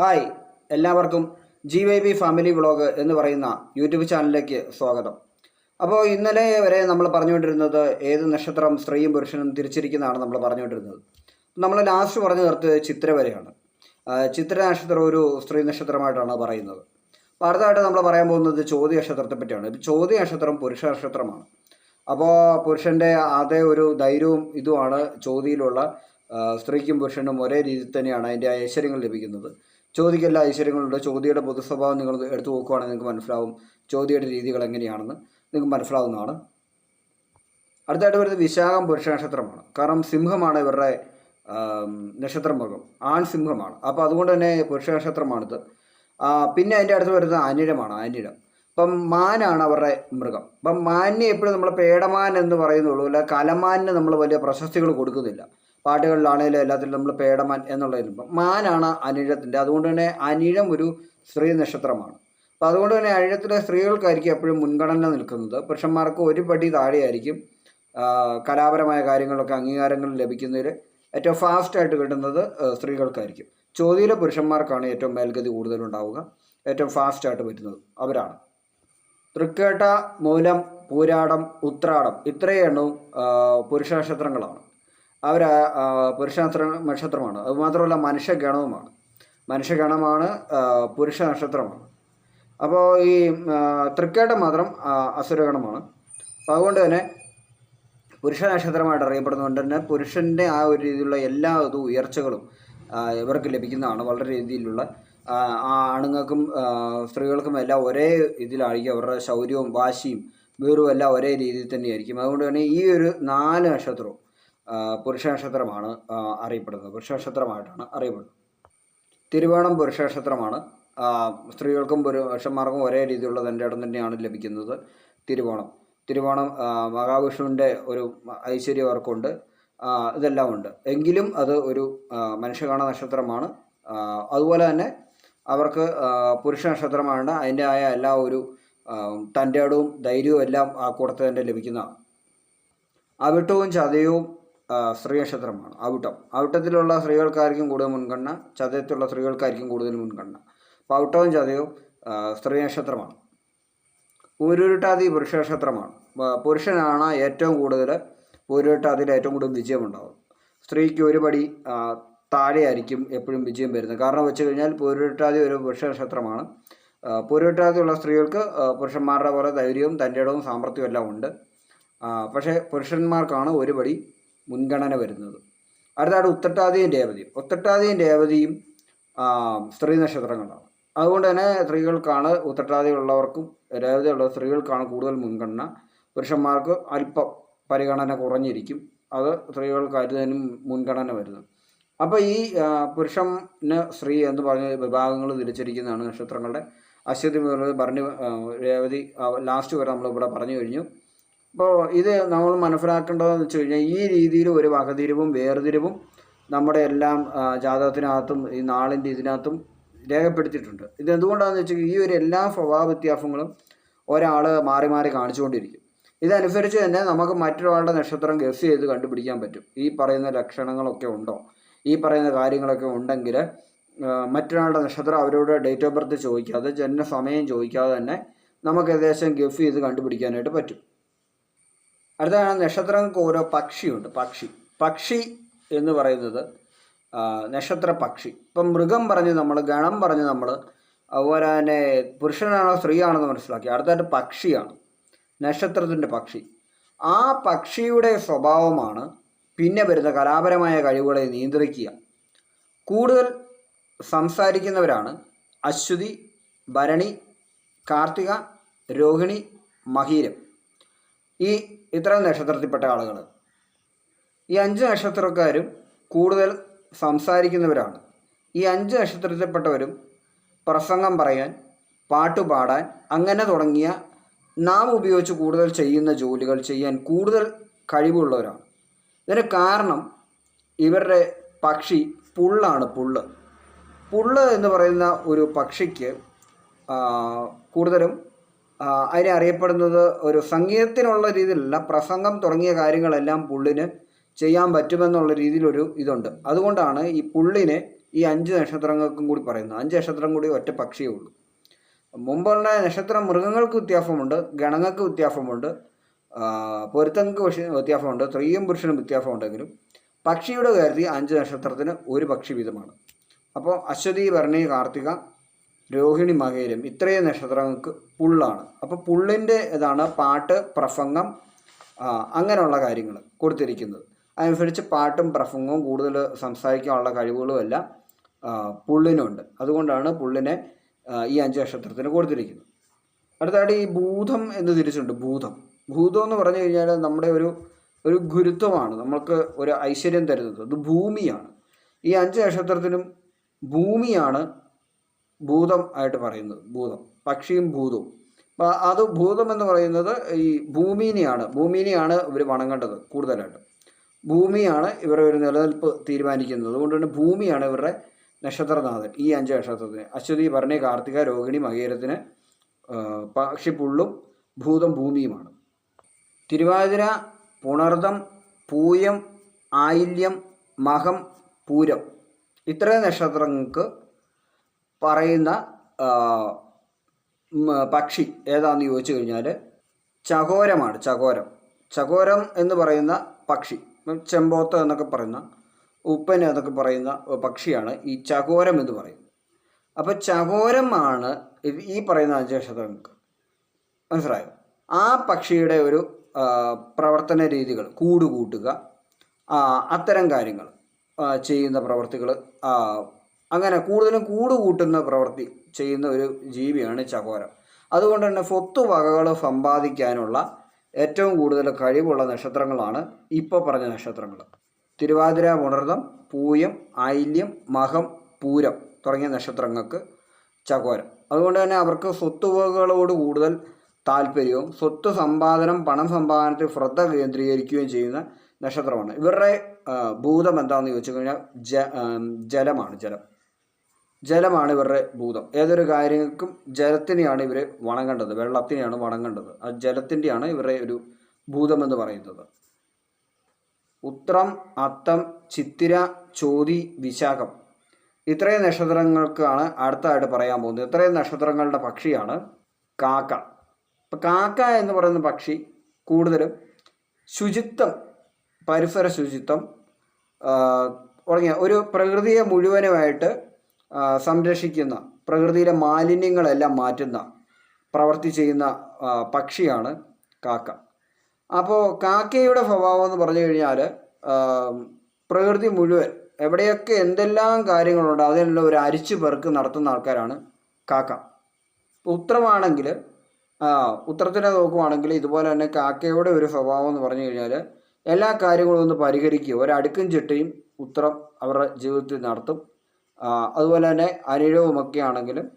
Hi എല്ലാവർക്കും G Y B family vlog എന്ന് പറയുന്ന യൂട്യൂബ് ചാനലിലേക്ക് സ്വാഗതം. അപ്പോൾ ഇന്നലെ വരെ നമ്മൾ പറഞ്ഞുകൊണ്ടിരുന്നത് ഏത് നക്ഷത്രം സ്ത്രീയും പുരുഷനും തിരിച്ചിരിക്കുന്നതാണ് നമ്മൾ പറഞ്ഞുകൊണ്ടിരുന്നത്. നമ്മൾ ലാസ്റ്റ് പറഞ്ഞു നിർത്തിയത് ചിത്ര വരെയാണ്. ചിത്ര നക്ഷത്രം ഒരു സ്ത്രീ നക്ഷത്രമായിട്ടാണ് പറയുന്നത്. അപ്പോൾ അടുത്തതായിട്ട് നമ്മൾ പറയാൻ പോകുന്നത് ചോദ്യ നക്ഷത്രത്തെ പറ്റിയാണ്. ഇത് ചോദ്യ നക്ഷത്രം പുരുഷ നക്ഷത്രമാണ്. അപ്പോൾ പുരുഷന്റെ അതേ ഒരു ധൈര്യവും ഇതുമാണ്. ചോദ്യയിലുള്ള സ്ത്രീക്കും പുരുഷനും ഒരേ രീതിയിൽ തന്നെയാണ് അതിന്റെ ഐശ്വര്യങ്ങൾ ലഭിക്കുന്നത്. ചോദ്യയ്ക്ക് എല്ലാ ഐശ്വര്യങ്ങളുണ്ട്? ചോദ്യയുടെ പൊതുസ്വഭാവം നിങ്ങൾ എടുത്തു നോക്കുകയാണെങ്കിൽ നിങ്ങൾക്ക് മനസ്സിലാവും ചോദ്യയുടെ രീതികൾ എങ്ങനെയാണെന്ന് നിങ്ങൾക്ക് മനസ്സിലാവുന്നതാണ്. അടുത്തായിട്ട് വരുന്നത് വിശാഖം പുരുഷ നക്ഷത്രമാണ്. കാരണം സിംഹമാണ് ഇവരുടെ നക്ഷത്രമൃഗം. ആൺ സിംഹമാണ്. അപ്പോൾ അതുകൊണ്ട് തന്നെ പുരുഷ നക്ഷത്രമാണിത്. പിന്നെ അതിന്റെ അടുത്ത് വരുന്നത് അനിഴമാണ് അനിഴം. അപ്പം മാനാണ് അവരുടെ മൃഗം. അപ്പം മാനിനെ എപ്പോഴും നമ്മൾ പേടമാൻ എന്ന് പറയുന്നുള്ളൂ. അല്ല കലമാനിന് നമ്മൾ വലിയ പ്രശസ്തികൾ കൊടുക്കുന്നില്ല. പാട്ടുകളിലാണെങ്കിലും എല്ലാത്തിലും നമ്മൾ പേടമാൻ എന്നുള്ളതിലും മാനാണ് അനിഴത്തിന്റെ. അതുകൊണ്ട് തന്നെ അനിഴം ഒരു സ്ത്രീ നക്ഷത്രമാണ്. അപ്പം അതുകൊണ്ട് തന്നെ അനിഴത്തിലെ സ്ത്രീകൾക്കായിരിക്കും എപ്പോഴും മുൻഗണന നിൽക്കുന്നത്. പുരുഷന്മാർക്ക് ഒരു പടി താഴെയായിരിക്കും കലാപരമായ കാര്യങ്ങളൊക്കെ അംഗീകാരങ്ങൾ ലഭിക്കുന്നതിൽ ഏറ്റവും ഫാസ്റ്റായിട്ട് കിട്ടുന്നത് സ്ത്രീകൾക്കായിരിക്കും. ചോദ്യയിലെ പുരുഷന്മാർക്കാണ് ഏറ്റവും മേൽഗതി കൂടുതലുണ്ടാവുക. ഏറ്റവും ഫാസ്റ്റായിട്ട് വരുന്നത് അവരാണ്. തൃക്കേട്ട മൂലം പൂരാടം ഉത്രാടം ഇത്രയും എണ്ണവും പുരുഷ നക്ഷത്രങ്ങളാണ്. അവർ പുരുഷ നക്ഷത്രമാണ്. അതുമാത്രമല്ല മനുഷ്യഗണവുമാണ്. മനുഷ്യഗണമാണ് പുരുഷ നക്ഷത്രമാണ്. അപ്പോൾ ഈ തൃക്കേട്ട മാത്രം അസുരഗണമാണ്. അപ്പോൾ അതുകൊണ്ട് തന്നെ പുരുഷ നക്ഷത്രമായിട്ട് അറിയപ്പെടുന്നതുകൊണ്ട് തന്നെ പുരുഷന്റെ ആ ഒരു രീതിയിലുള്ള എല്ലാ ഉയർച്ചകളും ഇവർക്ക് ലഭിക്കുന്നതാണ്. വളരെ രീതിയിലുള്ള ആ ആണുങ്ങൾക്കും സ്ത്രീകൾക്കും എല്ലാം ഒരേ ഇതിലായിരിക്കും. അവരുടെ ശൗര്യവും വാശിയും വീറും എല്ലാം ഒരേ രീതിയിൽ തന്നെയായിരിക്കും. അതുകൊണ്ട് തന്നെ ഈ ഒരു നാല് നക്ഷത്രവും ആ, പുരുഷ നക്ഷത്രമാണ് അറിയപ്പെടുന്നത്. പുരുഷ നക്ഷത്രമായിട്ടാണ് അറിയപ്പെടുന്നത്. തിരുവോണം പുരുഷ നക്ഷത്രമാണ് സ്ത്രീകൾക്കും പുരുഷന്മാർക്കും ഒരേ രീതിയിലുള്ള തന്റെ ഇടം തന്നെയാണ് ലഭിക്കുന്നത് തിരുവോണം. തിരുവോണം മഹാവിഷ്ണുവിന്റെ ഒരു ഐശ്വര്യം അവർക്കുണ്ട്. ഇതെല്ലാം ഉണ്ട് എങ്കിലും അത് ഒരു മനുഷ്യകാണ നക്ഷത്രമാണ്. അതുപോലെ തന്നെ അവർക്ക് പുരുഷ നക്ഷത്രമാണ് അതിന്റെ ആയ എല്ലാ ഒരു തന്റെ ഇടവും ധൈര്യവും എല്ലാം ആ കൂടത്ത് തന്നെ ലഭിക്കുന്നതാണ്. അവിട്ടവും ചതയവും ആ, ഔട്ടം. ഔട്ടത്തിലുള്ള സ്ത്രീകൾക്കായിരിക്കും കൂടുതൽ മുൻഗണന. ചതയത്തിലുള്ള സ്ത്രീകൾക്കായിരിക്കും കൂടുതൽ മുൻഗണന. അപ്പോൾ അവിട്ടവും ചതയവും സ്ത്രീനക്ഷത്രമാണ് സ്ത്രീ നക്ഷത്രമാണ് പൂരുരുട്ടാതി പുരുഷ നക്ഷത്രമാണ് പുരുഷനാണ് ഏറ്റവും കൂടുതൽ പൂരുരുട്ടാതിയിൽ ഏറ്റവും കൂടുതൽ വിജയമുണ്ടാകും സ്ത്രീക്ക് ഒരു പടി താഴെയായിരിക്കും എപ്പോഴും വിജയം വരുന്നത്. കാരണം വെച്ച് കഴിഞ്ഞാൽ പൂരുരുട്ടാതി ഒരു പുരുഷ നക്ഷത്രമാണ് സ്ത്രീകൾക്ക് പുരുഷന്മാരുടെ പോലെ ധൈര്യവും തന്റെ ഇടവും സാമർഥ്യവും എല്ലാം ഉണ്ട്. പക്ഷേ പുരുഷന്മാർക്കാണ് ഒരു പടി മുൻഗണന വരുന്നത്. അടുത്താണ് ഉത്തട്ടാതിയും രേവതിയും. ഉത്തട്ടാതിയും രേവതിയും സ്ത്രീ നക്ഷത്രങ്ങളാണ്. അതുകൊണ്ട് തന്നെ സ്ത്രീകൾക്കാണ് ഉത്തട്ടാതി ഉള്ളവർക്കും രേവതി ഉള്ള സ്ത്രീകൾക്കാണ് കൂടുതൽ മുൻഗണന. പുരുഷന്മാർക്ക് അല്പം പരിഗണന കുറഞ്ഞിരിക്കും. അത് സ്ത്രീകൾക്ക് അരുതനും മുൻഗണന വരുന്നത്. അപ്പോൾ ഈ പുരുഷന് സ്ത്രീ എന്ന് പറഞ്ഞ വിഭാഗങ്ങൾ തിരിച്ചിരിക്കുന്നതാണ് നക്ഷത്രങ്ങളുടെ. അശ്വതി മുതൽ പറഞ്ഞു രേവതി ലാസ്റ്റ് വരെ നമ്മളിവിടെ പറഞ്ഞു കഴിഞ്ഞു. അപ്പോൾ ഇത് നമ്മൾ മനസ്സിലാക്കേണ്ടതെന്ന് വെച്ച് കഴിഞ്ഞാൽ ഈ രീതിയിൽ ഒരു വകതിരിവും വേർതിരിവും നമ്മുടെ എല്ലാം ജാതകത്തിനകത്തും ഈ നാളിന്റെ ഇതിനകത്തും രേഖപ്പെടുത്തിയിട്ടുണ്ട്. ഇത് എന്തുകൊണ്ടാണെന്ന് വെച്ചാൽ ഈ ഒരു എല്ലാ സ്വഭാവ വ്യത്യാസങ്ങളും ഒരാൾ മാറി മാറി കാണിച്ചുകൊണ്ടിരിക്കും. ഇതനുസരിച്ച് തന്നെ നമുക്ക് മറ്റൊരാളുടെ നക്ഷത്രം ഗസ് ചെയ്ത് കണ്ടുപിടിക്കാൻ പറ്റും. ഈ പറയുന്ന ലക്ഷണങ്ങളൊക്കെ ഉണ്ടോ? ഈ പറയുന്ന കാര്യങ്ങളൊക്കെ ഉണ്ടെങ്കിൽ മറ്റൊരാളുടെ നക്ഷത്രം അവരോട് ഡേറ്റ് ഓഫ് ബർത്ത് ചോദിക്കാതെ ജനന സമയം ചോദിക്കാതെ തന്നെ നമുക്ക് ഏകദേശം ഗഫ് ചെയ്ത് കണ്ടുപിടിക്കാനായിട്ട് പറ്റും. അടുത്താണ് നക്ഷത്രങ്ങൾക്ക് ഓരോ പക്ഷിയുണ്ട് പക്ഷി. പക്ഷി എന്ന് പറയുന്നത് നക്ഷത്ര പക്ഷി. ഇപ്പം മൃഗം പറഞ്ഞ് നമ്മൾ ഗണം പറഞ്ഞ് നമ്മൾ അതുപോലെ തന്നെ പുരുഷനാണോ സ്ത്രീയാണെന്ന് മനസ്സിലാക്കി. അടുത്തായിട്ട് പക്ഷിയാണ്. നക്ഷത്രത്തിന്റെ പക്ഷി. ആ പക്ഷിയുടെ സ്വഭാവമാണ് പിന്നെ വരുന്ന കലാപരമായ കഴിവുകളെ നിയന്ത്രിക്കുക. കൂടുതൽ സംസാരിക്കുന്നവരാണ് അശ്വതി ഭരണി കാർത്തിക രോഹിണി മഹീരം. ഈ ഇത്തരം നക്ഷത്രത്തിൽപ്പെട്ട ആളുകൾ. ഈ അഞ്ച് നക്ഷത്രക്കാരും കൂടുതൽ സംസാരിക്കുന്നവരാണ്. ഈ അഞ്ച് നക്ഷത്രത്തിൽപ്പെട്ടവരും പ്രസംഗം പറയാൻ പാട്ട് പാടാൻ അങ്ങനെ തുടങ്ങിയ നാം ഉപയോഗിച്ച് കൂടുതൽ ചെയ്യുന്ന ജോലികൾ ചെയ്യാൻ കൂടുതൽ കഴിവുള്ളവരാണ്. ഇതിന് കാരണം ഇവരുടെ പക്ഷി പുള്ളാണ് പുള്ള്. പുള്ള് എന്ന് പറയുന്ന ഒരു പക്ഷിക്ക് കൂടുതലും അതിനെ അറിയപ്പെടുന്നത് ഒരു സംഗീതത്തിനുള്ള രീതിയിലല്ല പ്രസംഗം തുടങ്ങിയ കാര്യങ്ങളെല്ലാം പുള്ളിന് ചെയ്യാൻ പറ്റുമെന്നുള്ള രീതിയിലൊരു ഇതുണ്ട്. അതുകൊണ്ടാണ് ഈ പുള്ളിനെ ഈ അഞ്ച് നക്ഷത്രങ്ങൾക്കും കൂടി പറയുന്നത്. അഞ്ച് നക്ഷത്രം കൂടി ഒറ്റ പക്ഷിയേ ഉള്ളൂ. മുമ്പുള്ള നക്ഷത്രം മൃഗങ്ങൾക്ക് വ്യത്യാസമുണ്ട് ഗണങ്ങൾക്ക് വ്യത്യാസമുണ്ട് പൊരുത്തങ്ങൾക്ക് വ്യത്യാസമുണ്ട് സ്ത്രീയും പുരുഷനും വ്യത്യാസമുണ്ടെങ്കിലും പക്ഷിയുടെ കാര്യത്തിൽ അഞ്ച് നക്ഷത്രത്തിന് ഒരു പക്ഷി വീതമാണ്. അപ്പോൾ അശ്വതി ഭരണി കാർത്തിക രോഹിണി മകേരം ഇത്രയും നക്ഷത്രങ്ങൾക്ക് പുള്ളാണ്. അപ്പോൾ പുള്ളിന്റെ ഇതാണ് പാട്ട് പ്രസംഗം അങ്ങനെയുള്ള കാര്യങ്ങൾ കൊടുത്തിരിക്കുന്നത്. അതനുസരിച്ച് പാട്ടും പ്രസംഗവും കൂടുതൽ സംസാരിക്കാനുള്ള കഴിവുകളും എല്ലാം പുള്ളിനുണ്ട്. അതുകൊണ്ടാണ് പുള്ളിനെ ഈ അഞ്ച് നക്ഷത്രത്തിന് കൊടുത്തിരിക്കുന്നത്. അടുത്തായിട്ട് ഈ ഭൂതം എന്ന് തിരിച്ചുണ്ട്. ഭൂതം. ഭൂതം എന്ന് പറഞ്ഞു കഴിഞ്ഞാൽ നമ്മുടെ ഒരു ഒരു ഗുരുത്വമാണ്. നമ്മൾക്ക് ഒരു ഐശ്വര്യം തരുന്നത്. അത് ഭൂമിയാണ്. ഈ അഞ്ച് നക്ഷത്രത്തിനും ഭൂമിയാണ് ഭൂതം ആയിട്ട് പറയുന്നത് ഭൂതം പക്ഷിയും ഭൂതവും. അപ്പം അത് ഭൂതം എന്ന് പറയുന്നത് ഈ ഭൂമിനെയാണ് ഭൂമിനെയാണ് ഇവർ വണങ്ങേണ്ടത് കൂടുതലായിട്ട്. ഭൂമിയാണ് ഇവരുടെ ഒരു നിലനിൽപ്പ് തീരുമാനിക്കുന്നത്. അതുകൊണ്ട് തന്നെ ഭൂമിയാണ് ഇവരുടെ നക്ഷത്രനാഥൻ ഈ അഞ്ച് നക്ഷത്രത്തിന്. അശ്വതി ഭരണി കാർത്തിക രോഹിണി മകേരത്തിന് പക്ഷിപ്പുള്ളും പക്ഷി പുള്ളും ഭൂതം ഭൂമിയുമാണ്. തിരുവാതിര പുണർദം പൂയം ആയില്യം മഹം പൂരം. ഇത്രയും നക്ഷത്രങ്ങൾക്ക് പറയുന്ന പക്ഷി ഏതാണെന്ന് ചോദിച്ചു കഴിഞ്ഞാൽ ചകോരമാണ് ചകോരം. ചകോരം എന്ന് പറയുന്ന പക്ഷി ചെമ്പോത്ത് എന്നൊക്കെ പറയുന്ന ഉപ്പൻ എന്നൊക്കെ പറയുന്ന പക്ഷിയാണ് ഈ ചകോരം എന്ന് പറയുന്നത്. അപ്പോൾ ചകോരമാണ് ഈ പറയുന്ന അഞ്ചക്ഷതങ്ങൾക്ക് മനസ്സിലായോ? ആ പക്ഷിയുടെ ഒരു പ്രവർത്തന രീതികൾ കൂട് കൂട്ടുക അത്തരം കാര്യങ്ങൾ ചെയ്യുന്ന പ്രവർത്തികൾ അങ്ങനെ കൂടുതലും കൂട് കൂട്ടുന്ന പ്രവൃത്തി ചെയ്യുന്ന ഒരു ജീവിയാണ് ചകോരം. അതുകൊണ്ട് തന്നെ സ്വത്ത് വകകൾ സമ്പാദിക്കാനുള്ള ഏറ്റവും കൂടുതൽ കഴിവുള്ള നക്ഷത്രങ്ങളാണ് ഇപ്പോൾ പറഞ്ഞ നക്ഷത്രങ്ങൾ തിരുവാതിര പുണർദം പൂയം ആയില്യം മഹം പൂരം തുടങ്ങിയ നക്ഷത്രങ്ങൾക്ക് ചകോരം. അതുകൊണ്ട് തന്നെ അവർക്ക് സ്വത്തുവകകളോട് കൂടുതൽ താല്പര്യവും സ്വത്ത് സമ്പാദനം പണം സമ്പാദനത്തിൽ ശ്രദ്ധ കേന്ദ്രീകരിക്കുകയും ചെയ്യുന്ന നക്ഷത്രമാണ്. ഇവരുടെ ഭൂതം എന്താണെന്ന് ചോദിച്ചു കഴിഞ്ഞാൽ ജലമാണ് ജലം. ജലമാണ് ഇവരുടെ ഭൂതം. ഏതൊരു കാര്യങ്ങൾക്കും ജലത്തിനെയാണ് ഇവർ വണങ്ങേണ്ടത് വെള്ളത്തിനെയാണ് വണങ്ങേണ്ടത് ആ ജലത്തിന്റെയാണ് ഇവരുടെ ഒരു ഭൂതം എന്ന് പറയുന്നത്. ഉത്രം അത്തം ചിത്തിര ചോതി വിശാഖം ഇത്രയും നക്ഷത്രങ്ങൾക്കാണ് അടുത്തായിട്ട് പറയാൻ പോകുന്നത്. ഇത്രയും നക്ഷത്രങ്ങളുടെ പക്ഷിയാണ് കാക്ക. അപ്പം കാക്ക എന്ന് പറയുന്ന പക്ഷി കൂടുതലും ശുചിത്വം പരിസര ശുചിത്വം തുടങ്ങിയ ഒരു പ്രകൃതിയെ മുഴുവനുമായിട്ട് സംരക്ഷിക്കുന്ന പ്രകൃതിയിലെ മാലിന്യങ്ങളെല്ലാം മാറ്റുന്ന പ്രവൃത്തി ചെയ്യുന്ന പക്ഷിയാണ് കാക്ക. അപ്പോൾ കാക്കയുടെ സ്വഭാവം എന്ന് പറഞ്ഞു കഴിഞ്ഞാൽ പ്രകൃതി മുഴുവൻ എവിടെയൊക്കെ എന്തെല്ലാം കാര്യങ്ങളുണ്ട് അതിനുള്ള ഒരു അരിച്ചു പെറുക്ക് നടത്തുന്ന ആൾക്കാരാണ് കാക്ക. ഉത്തരമാണെങ്കിൽ ഉത്തരത്തിനെ നോക്കുവാണെങ്കിൽ ഇതുപോലെ തന്നെ കാക്കയുടെ ഒരു സ്വഭാവം എന്ന് പറഞ്ഞു കഴിഞ്ഞാൽ എല്ലാ കാര്യങ്ങളും ഒന്ന് പരിഹരിക്കുക. ഒരടുക്കും ചിട്ടയും ഉത്തരം അവരുടെ ജീവിതത്തിൽ നടത്തും. അതുപോലെ തന്നെ അനിഴവുമൊക്കെ ആണെങ്കിലും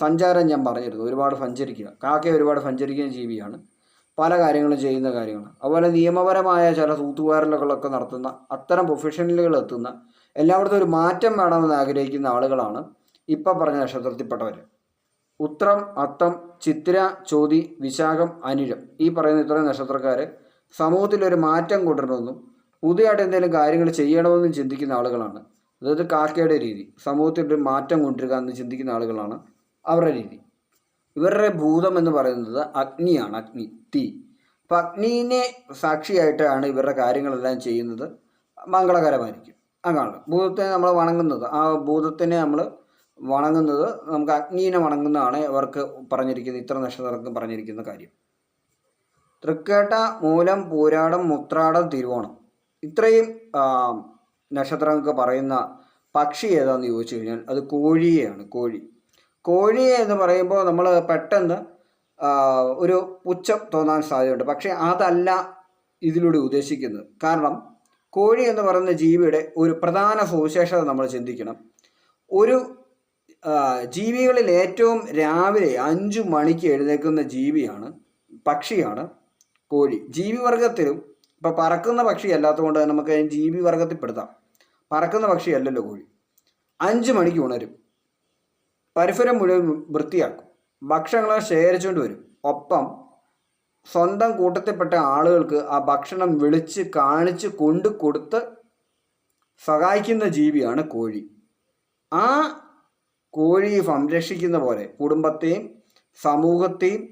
സഞ്ചാരം ഞാൻ പറഞ്ഞിരുന്നു. ഒരുപാട് സഞ്ചരിക്കുക. കാക്ക ഒരുപാട് സഞ്ചരിക്കുന്ന ജീവിയാണ്. പല കാര്യങ്ങളും ചെയ്യുന്ന കാര്യങ്ങൾ അതുപോലെ നിയമപരമായ ചില തൂത്തുവാരലുകളൊക്കെ നടത്തുന്ന അത്തരം പ്രൊഫഷണലുകൾ എത്തുന്ന എല്ലായിടത്തും ഒരു മാറ്റം വേണമെന്ന് ആഗ്രഹിക്കുന്ന ആളുകളാണ് ഇപ്പം പറഞ്ഞ നക്ഷത്രത്തിൽപ്പെട്ടവർ ഉത്രം അത്തം ചിത്ര ചോതി വിശാഖം അനിഴം ഈ പറയുന്ന ഇത്രയും നക്ഷത്രക്കാർ സമൂഹത്തിൽ ഒരു മാറ്റം കൊണ്ടുവരണമെന്നും പുതിയതായിട്ട് എന്തെങ്കിലും കാര്യങ്ങൾ ചെയ്യണമെന്നും ചിന്തിക്കുന്ന ആളുകളാണ്. അതായത് കാക്കയുടെ രീതി. സമൂഹത്തിൽ ഒരു മാറ്റം കൊണ്ടുവരിക എന്ന് ചിന്തിക്കുന്ന ആളുകളാണ് അവരുടെ രീതി. ഇവരുടെ ഭൂതം എന്ന് പറയുന്നത് അഗ്നിയാണ് അഗ്നി തീ. അപ്പം അഗ്നിനെ സാക്ഷിയായിട്ടാണ് ഇവരുടെ കാര്യങ്ങളെല്ലാം ചെയ്യുന്നത്. മംഗളകരമായിരിക്കും. അങ്ങനെയാണ് ഭൂതത്തെ നമ്മൾ വണങ്ങുന്നത്. ആ ഭൂതത്തിനെ നമ്മൾ വണങ്ങുന്നത് നമുക്ക് അഗ്നിനെ വണങ്ങുന്നതാണ് ഇവർക്ക് പറഞ്ഞിരിക്കുന്ന ഇത്ര നക്ഷത്രങ്ങൾക്ക് പറഞ്ഞിരിക്കുന്ന കാര്യം. തൃക്കേട്ട മൂലം പൂരാടം മുത്രാടം തിരുവോണം. ഇത്രയും നക്ഷത്രങ്ങൾക്ക് പറയുന്ന പക്ഷി ഏതാണെന്ന് ചോദിച്ചു കഴിഞ്ഞാൽ അത് കോഴിയെയാണ് കോഴി. കോഴിയെ എന്ന് പറയുമ്പോൾ നമ്മൾ പെട്ടെന്ന് ഒരു പുച്ഛം തോന്നാൻ സാധ്യതയുണ്ട്. പക്ഷേ അതല്ല ഇതിലൂടെ ഉദ്ദേശിക്കുന്നത്. കാരണം കോഴി എന്ന് പറയുന്ന ജീവിയുടെ ഒരു പ്രധാന സവിശേഷത നമ്മൾ ചിന്തിക്കണം. ഒരു ജീവികളിൽ ഏറ്റവും രാവിലെ അഞ്ചു മണിക്ക് എഴുന്നേൽക്കുന്ന ജീവിയാണ് പക്ഷിയാണ് കോഴി. ജീവിവർഗത്തിലും ഇപ്പോൾ പറക്കുന്ന പക്ഷി അല്ലാത്തതുകൊണ്ട് നമുക്ക് ജീവി വർഗത്തിൽ പെടുത്താം പറക്കുന്ന പക്ഷിയല്ലല്ലോ കോഴി. അഞ്ച് മണിക്ക് ഉണരും. പരിസരം മുഴുവൻ വൃത്തിയാക്കും. ഭക്ഷണങ്ങൾ ശേഖരിച്ചുകൊണ്ട് വരും. ഒപ്പം സ്വന്തം കൂട്ടത്തിൽപ്പെട്ട ആളുകൾക്ക് ആ ഭക്ഷണം വിളിച്ച് കാണിച്ച് കൊണ്ടു കൊടുത്ത് സഹായിക്കുന്ന ജീവിയാണ് കോഴി. ആ കോഴി സംരക്ഷിക്കുന്ന പോലെ കുടുംബത്തെയും സമൂഹത്തെയും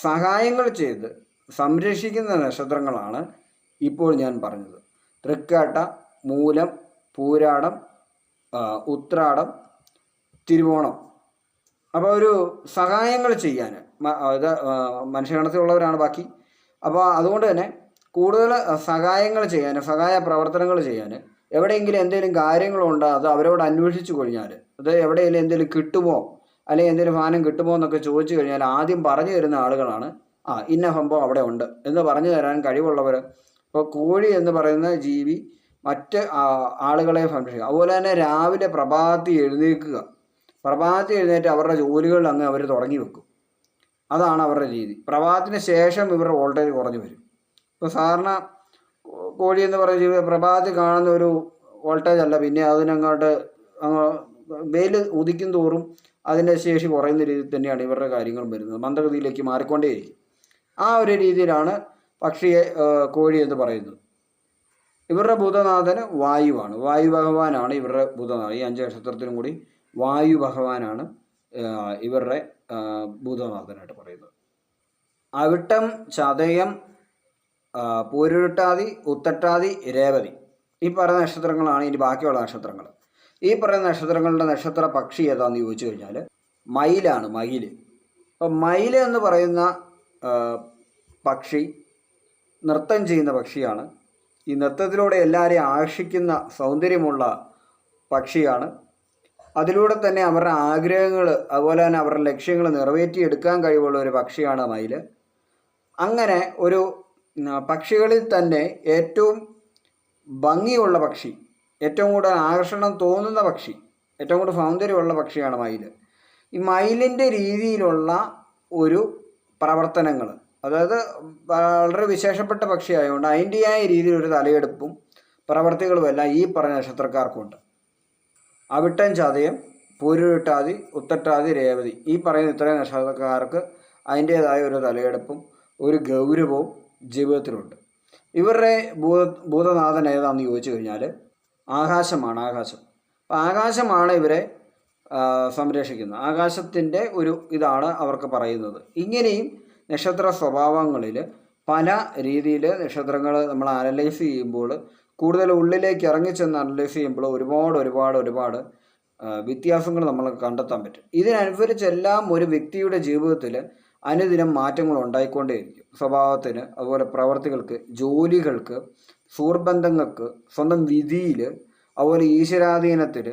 സഹായങ്ങൾ ചെയ്ത് സംരക്ഷിക്കുന്ന നക്ഷത്രങ്ങളാണ് ഇപ്പോൾ ഞാൻ പറഞ്ഞത്. തൃക്കാട്ട മൂലം പൂരാടം ഉത്രാടം തിരുവോണം. അപ്പോൾ ഒരു സഹായങ്ങൾ ചെയ്യാൻ ഇത് മനുഷ്യഗണത്തിലുള്ളവരാണ് ബാക്കി. അപ്പോൾ അതുകൊണ്ട് തന്നെ കൂടുതൽ സഹായങ്ങൾ ചെയ്യാൻ സഹായ പ്രവർത്തനങ്ങൾ ചെയ്യാൻ എവിടെയെങ്കിലും എന്തെങ്കിലും കാര്യങ്ങളുണ്ടോ അത് അവരോട് അന്വേഷിച്ചു കഴിഞ്ഞാൽ അത് എവിടെയെങ്കിലും എന്തെങ്കിലും കിട്ടുമോ അല്ലെങ്കിൽ എന്തെങ്കിലും സാധനം കിട്ടുമോ എന്നൊക്കെ ചോദിച്ചു കഴിഞ്ഞാൽ ആദ്യം പറഞ്ഞു തരുന്ന ആളുകളാണ് ആ ഇന്ന സംഭവം അവിടെ ഉണ്ട് എന്ന് പറഞ്ഞു തരാൻ കഴിവുള്ളവർ. ഇപ്പോൾ കോഴി എന്ന് പറയുന്ന ജീവി മറ്റ് ആളുകളെ സംരക്ഷിക്കുക. അതുപോലെ തന്നെ രാവിലെ പ്രഭാതത്തിൽ എഴുന്നേൽക്കുക. പ്രഭാതത്തിൽ എഴുന്നേറ്റ് അവരുടെ ജോലികൾ അങ്ങ് അവർ തുടങ്ങി വെക്കും. അതാണ് അവരുടെ രീതി. പ്രഭാതത്തിന് ശേഷം ഇവരുടെ വോൾട്ടേജ് കുറഞ്ഞു വരും. ഇപ്പോൾ സാധാരണ കോഴി എന്ന് പറയുന്ന ജീവി പ്രഭാതത്തിൽ കാണുന്ന ഒരു വോൾട്ടേജ് അല്ല. പിന്നെ അതിനങ്ങോട്ട് അങ്ങ് വെയിൽ ഉദിക്കും തോറും അതിന്റെ ശേഷി കുറയുന്ന രീതിയിൽ തന്നെയാണ് ഇവരുടെ കാര്യങ്ങൾ വരുന്നത്. മന്ദഗതിയിലേക്ക് മാറിക്കൊണ്ടേയിരിക്കും. ആ ഒരു രീതിയിലാണ് പക്ഷിയെ കോഴി എന്ന് പറയുന്നത്. ഇവരുടെ ബുധനാഥന് വായുവാണ്. വായു ഭഗവാനാണ് ഇവരുടെ ബുധനാഥൻ. ഈ അഞ്ച് നക്ഷത്രത്തിനും കൂടി വായു ഭഗവാനാണ് ഇവരുടെ ബുധനാഥനായിട്ട് പറയുന്നത്. അവിട്ടം ചതയം പൂരുട്ടാതി ഉത്തട്ടാതി രേവതി. ഈ പറയുന്ന നക്ഷത്രങ്ങളാണ് ഇനി ബാക്കിയുള്ള നക്ഷത്രങ്ങൾ. ഈ പറയുന്ന നക്ഷത്രങ്ങളുടെ നക്ഷത്ര പക്ഷി ഏതാണെന്ന് ചോദിച്ചു കഴിഞ്ഞാൽ മയിലാണ് മയിൽ അപ്പം മയിൽ എന്ന് പറയുന്ന പക്ഷി നൃത്തം ചെയ്യുന്ന പക്ഷിയാണ് ഈ നൃത്തത്തിലൂടെ എല്ലാവരെയും ആകർഷിക്കുന്ന സൗന്ദര്യമുള്ള പക്ഷിയാണ്. അതിലൂടെ തന്നെ അവരുടെ ആഗ്രഹങ്ങൾ അതുപോലെ തന്നെ അവരുടെ ലക്ഷ്യങ്ങൾ നിറവേറ്റിയെടുക്കാൻ കഴിവുള്ള ഒരു പക്ഷിയാണ് മയിൽ. അങ്ങനെ ഒരു പക്ഷികളിൽ തന്നെ ഏറ്റവും ഭംഗിയുള്ള പക്ഷി ഏറ്റവും കൂടുതൽ ആകർഷണം തോന്നുന്ന പക്ഷി ഏറ്റവും കൂടുതൽ സൗന്ദര്യമുള്ള പക്ഷിയാണ് മയിൽ. ഈ മയിലിന്റെ രീതിയിലുള്ള ഒരു പ്രവർത്തനങ്ങൾ അതായത് വളരെ വിശേഷപ്പെട്ട പക്ഷിയായതുകൊണ്ട് അതിന്റെയായ രീതിയിൽ ഒരു തലയെടുപ്പും പ്രവർത്തികളും എല്ലാം ഈ പറഞ്ഞ നക്ഷത്രക്കാർക്കുണ്ട്. അവിട്ടൻ ചതയം പൂരുരുട്ടാതി ഉത്തട്ടാതി രേവതി. ഈ പറയുന്ന ഇത്രയും നക്ഷത്രക്കാർക്ക് അതിന്റേതായ ഒരു തലയെടുപ്പും ഒരു ഗൗരവവും ജീവിതത്തിലുണ്ട്. ഇവരുടെ ഭൂത ഭൂതനാഥൻ ഏതാണെന്ന് ചോദിച്ചു കഴിഞ്ഞാൽ ആകാശമാണ് ആകാശം. അപ്പം ആകാശമാണ് ഇവരെ സംരക്ഷിക്കുന്നത്. ആകാശത്തിന്റെ ഒരു ഇതാണ് അവർക്ക് പറയുന്നത്. ഇങ്ങനെയും നക്ഷത്ര സ്വഭാവങ്ങളിൽ പല രീതിയിൽ നക്ഷത്രങ്ങൾ നമ്മൾ അനലൈസ് ചെയ്യുമ്പോൾ കൂടുതൽ ഉള്ളിലേക്ക് ഇറങ്ങിച്ചെന്ന് അനലൈസ് ചെയ്യുമ്പോൾ ഒരുപാട് ഒരുപാട് ഒരുപാട് വ്യത്യാസങ്ങൾ നമ്മൾ കണ്ടെത്താൻ പറ്റും. ഇതിനനുസരിച്ചെല്ലാം ഒരു വ്യക്തിയുടെ ജീവിതത്തിൽ അനുദിനം മാറ്റങ്ങൾ ഉണ്ടായിക്കൊണ്ടേയിരിക്കും. സ്വഭാവത്തിന് അതുപോലെ പ്രവർത്തികൾക്ക് ജോലികൾക്ക് സുഹൃബന്ധങ്ങൾക്ക് സ്വന്തം വിധിയിൽ അതുപോലെ ഈശ്വരാധീനത്തിൽ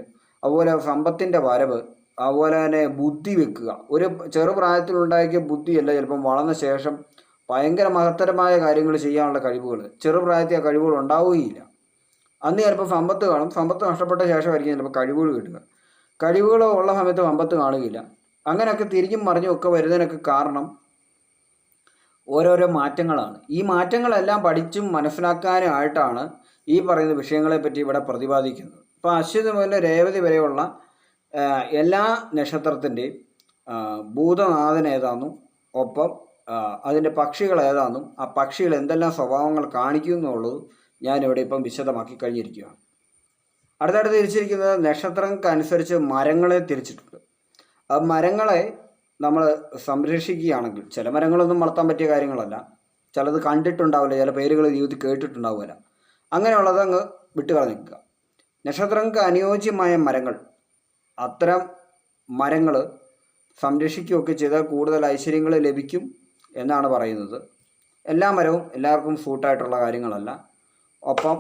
അതുപോലെ സമ്പത്തിന്റെ വരവ് അതുപോലെ തന്നെ ബുദ്ധി വെക്കുക. ഒരു ചെറുപ്രായത്തിലുണ്ടാക്കിയ ബുദ്ധിയല്ല ചിലപ്പം വളർന്ന ശേഷം ഭയങ്കര മഹത്തരമായ കാര്യങ്ങൾ ചെയ്യാനുള്ള കഴിവുകൾ. ചെറുപ്രായത്തിൽ ആ കഴിവുകൾ ഉണ്ടാവുകയില്ല. അന്ന് ചിലപ്പോൾ സമ്പത്ത് കാണും. സമ്പത്ത് നഷ്ടപ്പെട്ട ശേഷമായിരിക്കും ചിലപ്പോൾ കഴിവുകൾ കിട്ടുക. കഴിവുകൾ ഉള്ള സമയത്ത് സമ്പത്ത് കാണുകയില്ല. അങ്ങനെയൊക്കെ തിരിഞ്ഞും മറിഞ്ഞും ഒക്കെ വരുന്നതിനൊക്കെ കാരണം ഓരോരോ മാറ്റങ്ങളാണ്. ഈ മാറ്റങ്ങളെല്ലാം പഠിച്ചും മനസ്സിലാക്കാനായിട്ടാണ് ഈ പറയുന്ന വിഷയങ്ങളെപ്പറ്റി ഇവിടെ പ്രതിപാദിക്കുന്നത്. ഇപ്പോൾ അശ്വതി മുതൽ രേവതി വരെയുള്ള എല്ലാ നക്ഷത്രത്തിന്റെയും ഭൂതനാഥൻ ഏതാണെന്നും ഒപ്പം അതിന്റെ പക്ഷികൾ ഏതാണെന്നും ആ പക്ഷികൾ എന്തെല്ലാം സ്വഭാവങ്ങൾ കാണിക്കും എന്നുള്ളത് ഞാനിവിടെ ഇപ്പം വിശദമാക്കി കഴിഞ്ഞിരിക്കുകയാണ്. അടുത്തടുത്ത് തിരിച്ചിരിക്കുന്നത് നക്ഷത്രങ്ങൾക്കനുസരിച്ച് മരങ്ങളെ തിരിച്ചിട്ടുണ്ട്. ആ മരങ്ങളെ നമ്മൾ സംരക്ഷിക്കുകയാണെങ്കിൽ ചില മരങ്ങളൊന്നും വളർത്താൻ പറ്റിയ കാര്യങ്ങളല്ല. ചിലത് കണ്ടിട്ടുണ്ടാവില്ല ചില പേരുകൾ ജീവിതത്തിൽ കേട്ടിട്ടുണ്ടാവില്ല. അങ്ങനെയുള്ളത് അങ്ങ് വിട്ടുകളഞ്ഞിരിക്കുക. നക്ഷത്രങ്ങൾക്ക് അനുയോജ്യമായ മരങ്ങൾ അത്തരം മരങ്ങൾ സംരക്ഷിക്കുകയൊക്കെ ചെയ്താൽ കൂടുതൽ ഐശ്വര്യങ്ങൾ ലഭിക്കും എന്നാണ് പറയുന്നത്. എല്ലാ മരവും എല്ലാവർക്കും സൂട്ടായിട്ടുള്ള കാര്യങ്ങളല്ല. ഒപ്പം